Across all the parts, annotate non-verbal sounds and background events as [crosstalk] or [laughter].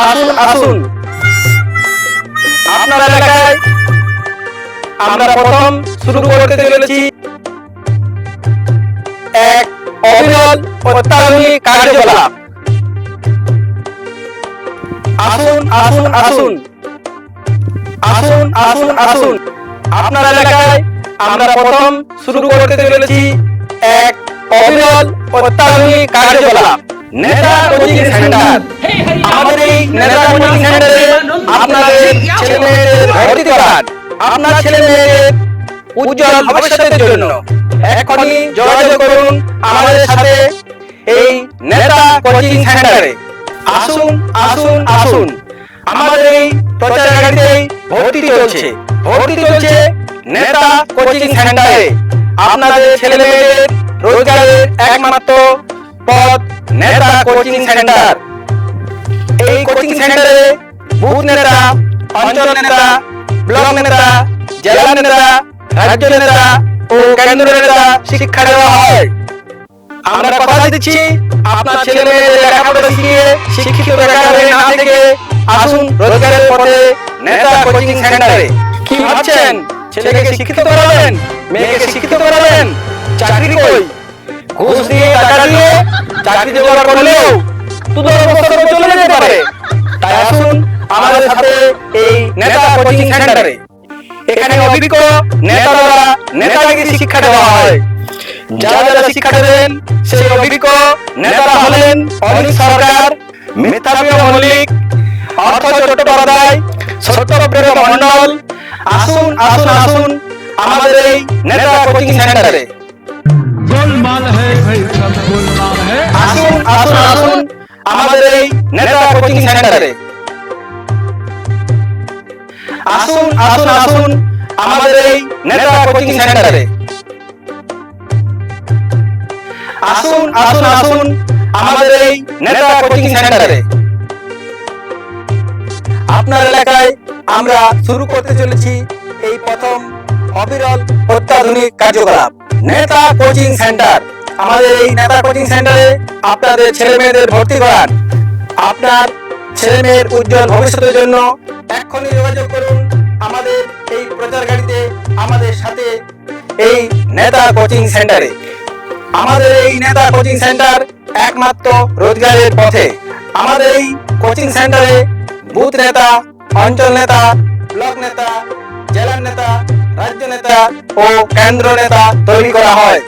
আসুন আসুন। আপনার এলাকায় আমরা প্রথম শুরু করতে চলেছি এক অবিরল অত্যাধুনিক কার্যকলাপ। আসুন আসুন আসুন। আসুন আসুন আসুন। আপনার এলাকায় আমরা প্রথম শুরু করতে চলেছি এক অবিরল অত্যাধুনিক কার্যকলাপ। নেতা কোচিং সেন্টার আমাদের এই নেতা কোচিং সেন্টারে আপনাদের ছেলে মেয়েদের ভর্তি করান। আপনার ছেলে মেয়েদের উজ্জ্বল ভবিষ্যতের জন্য। এখনই যোগাযোগ করুন আমাদের সাথে এই নেতা কোচিং সেন্টারে। আসুন আসুন আসুন। আমাদের এই প্রচার ভর্তি চলছে। ভর্তি চলছে নেতা কোচিং সেন্টারে। আপনাদের ছেলে মেয়েদের রোজগারের একমাত্র নেতা কোচিং সেন্টার। এই কোচিং সেন্টারে বুথ নেতা অঞ্চল নেতা ব্লক নেতা জেলা নেতা রাজ্য নেতা ও কেন্দ্র নেতা শিক্ষা দেওয়া হয়। আমরা কথা দিচ্ছি আপনার ছেলে মেয়েদের লেখাপড়া শিখিয়ে শিক্ষিত বেকার হয়ে না থেকে আসুন রোজগারের পথে নেতা কোচিং সেন্টারে। কি ভাবছেন? ছেলেকে শিক্ষিত করাবেন? মেয়েকে শিক্ষিত করাবেন? চাকরি কই? ঘুষ দিয়ে টাকা দিয়ে চাকরি জোগাড় করলেও দশ বছর চলে যেতে পারে। তাই আসুন আমাদের সাথে এই নেতা কোচিং সেন্টারে। এখানে অভিজ্ঞ নেতারা নেতাগিরি শিক্ষা দেওয়া হয়। যারা যারা শিক্ষা দেবেন, সেই অভিজ্ঞ নেতারা হলেন অনিক সরকার মিথ্যাপ্রিয় মল্লিক অর্থ চট্টোপাধ্যায় সত্যপ্রিয় মন্ডল আসুন আসুন আসুন আমাদের এই নেতা কোচিং সেন্টারে। আসুন আসুন আমাদের এই নেতা কোচিং সেন্টারে আসুন আসুন আসুন আমাদের এই নেতা কোচিং সেন্টারে আসুন আসুন আসুন আমাদের এই নেতা কোচিং সেন্টারে আপনার এলাকায় আমরা শুরু করতে চলেছি এই প্রথম অবিরল অত্যাধুনিক কার্যকলাপ নেতা কোচিং সেন্টার আমাদের এই নেতা কোচিং সেন্টারে আপনাদের ছেলে মেয়েদের ভর্তি করান। আপনার ছেলে মেয়ের উজ্জ্বল ভবিষ্যতের জন্য এক্ষুনি যোগাযোগ করুন আমাদের এই প্রচার গাড়িতে, আমাদের সাথে এই নেতা কোচিং সেন্টারে। আমাদের এই নেতা কোচিং সেন্টার একমাত্র রোজগারের পথে। আমাদের এই কোচিং সেন্টারে বুথ নেতা, অঞ্চল নেতা, ব্লক নেতা, জেলার নেতা, রাজ্য নেতা ও কেন্দ্র নেতা তৈরি করা হয়।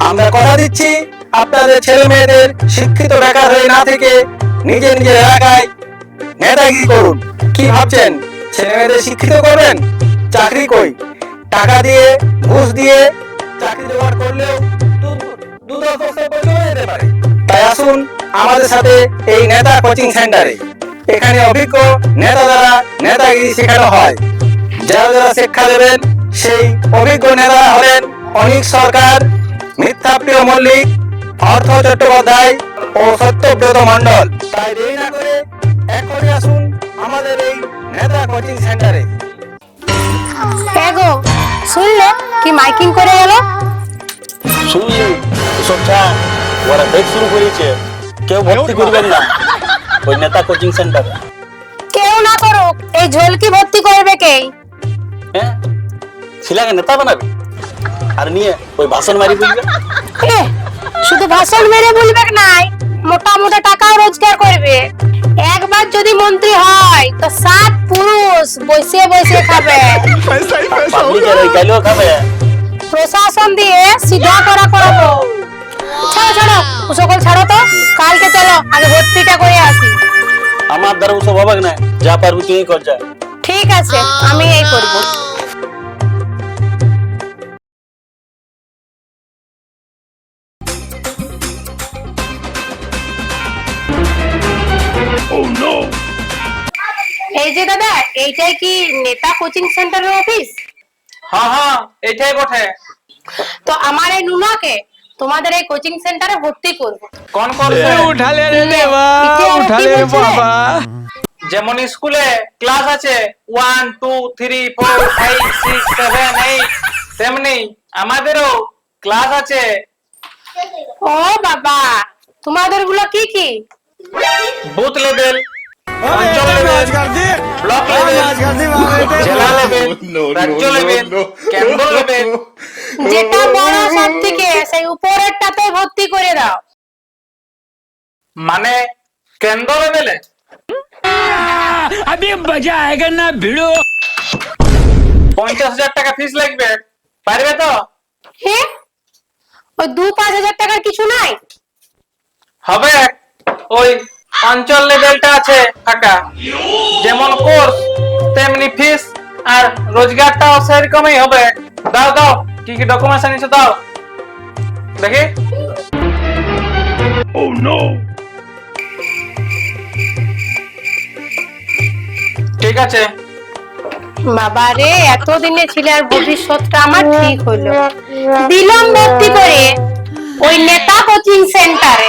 আমরা কথা দিচ্ছি আপনাদের ছেলে মেয়েদের শিক্ষিত বেকার হয়ে না থেকে নিজে নিজের এলাকায় নেতাগিরি করুন। কি ভাবছেন? ছেলে মেয়েদের শিক্ষিত করবেন? চাকরি কই? টাকা দিয়ে, ঘুষ দিয়ে চাকরি জোগাড় করলেও তাই আসুন আমাদের সাথে এই নেতা কোচিং সেন্টারে। এখানে অভিজ্ঞ নেতা দ্বারা নেতাগিরি শেখানো হয়। যারা যারা শিক্ষা দেবেন, সেই অভিজ্ঞ নেতা হলেন অনিক সরকার মিথ্যাপ্রিয় মল্লিক অর্থ চট্টোপাধ্যায় ও সত্যব্রত মণ্ডল। তাই দেরি না করে এখনই আসুন আমাদের এই নেতা কোচিং সেন্টারে। হ্যাঁ শুনলে কি মাইকিং করে গেল? শুনলি সব ওরা বেগ শুরু করেছে। কেউ ভর্তি করবেন না ওই নেতা কোচিং সেন্টারে। কেউ না করুক এই ঝোলকি ভর্তি করবে কে? হ্যাঁ ছিলাকে নেতা বানাবে। আর নিয়ে ওই ভাষণ মারি বলবে শুধু ভাষণ মেরে বলবে নাই? মোটা মোটা টাকাও রোজগার করবে। একবার যদি মন্ত্রী হয় তো সাত পুরুষ বসে বসে খাবে। প্রশাসন দিয়ে সিধা করা করাবো। ছাড়ো ছাড়ো সকল ছাড়ো তো। কালকে চলো আগে ভর্তিটা করে আসি। আমার দ্বারা ওসব হবে না? যা পারবি তুই কর যা। ঠিক আছে আমি এই করব। Oh, এই যে দাদা এইটাই কি নেতা কোচিং সেন্টারের অফিস হ্যাঁ হ্যাঁ বটে। তো আমার এই নুনাকে তোমাদের এই কোচিং সেন্টারে ভর্তি করব। কোন করবে উঠালে রে ইয়ে, ইয়ে, ইয়ে, উঠালে বাবা। যেমন স্কুলে ক্লাস আছে 1 2 3 4 5 6 7 8 তেমনি আমাদেরও ক্লাস আছে। ও বাবা তোমাদেরগুলো কি কি? বুথ লেভেল [laughs] অঞ্চল লেভেল ব্লক লেভেল জেলা লেভেল রাজ্য লেভেল কেন্দ্র লেভেল যেটা বড় সব থেকে সেই উপরেরটাতে ভর্তি করে দাও মানে কেন্দ্র লেভেলে अभी मजा आएगा ना भिड़ो পঞ্চাশ হাজার টাকা ফিস লাগবে পারবে তো হে ওই দু পাঁচ হাজার টাকার কিছু নাই হবে ওই অঞ্চল লেভেলটা আছে ফাঁকা। যেমন কোর্স তেমনি ফিস আর রোজগারটাও সেরকমই হবে। দাও দাও কি কি ডকুমেন্টস আনিছো দাও। দেখি। Oh! ঠিক আছে। বাবা রে এতদিনে ছেলের ভবিষ্যৎটা আমার ঠিক হলো। দিলাম ভর্তি করে ওই নেতা কোচিং সেন্টারে।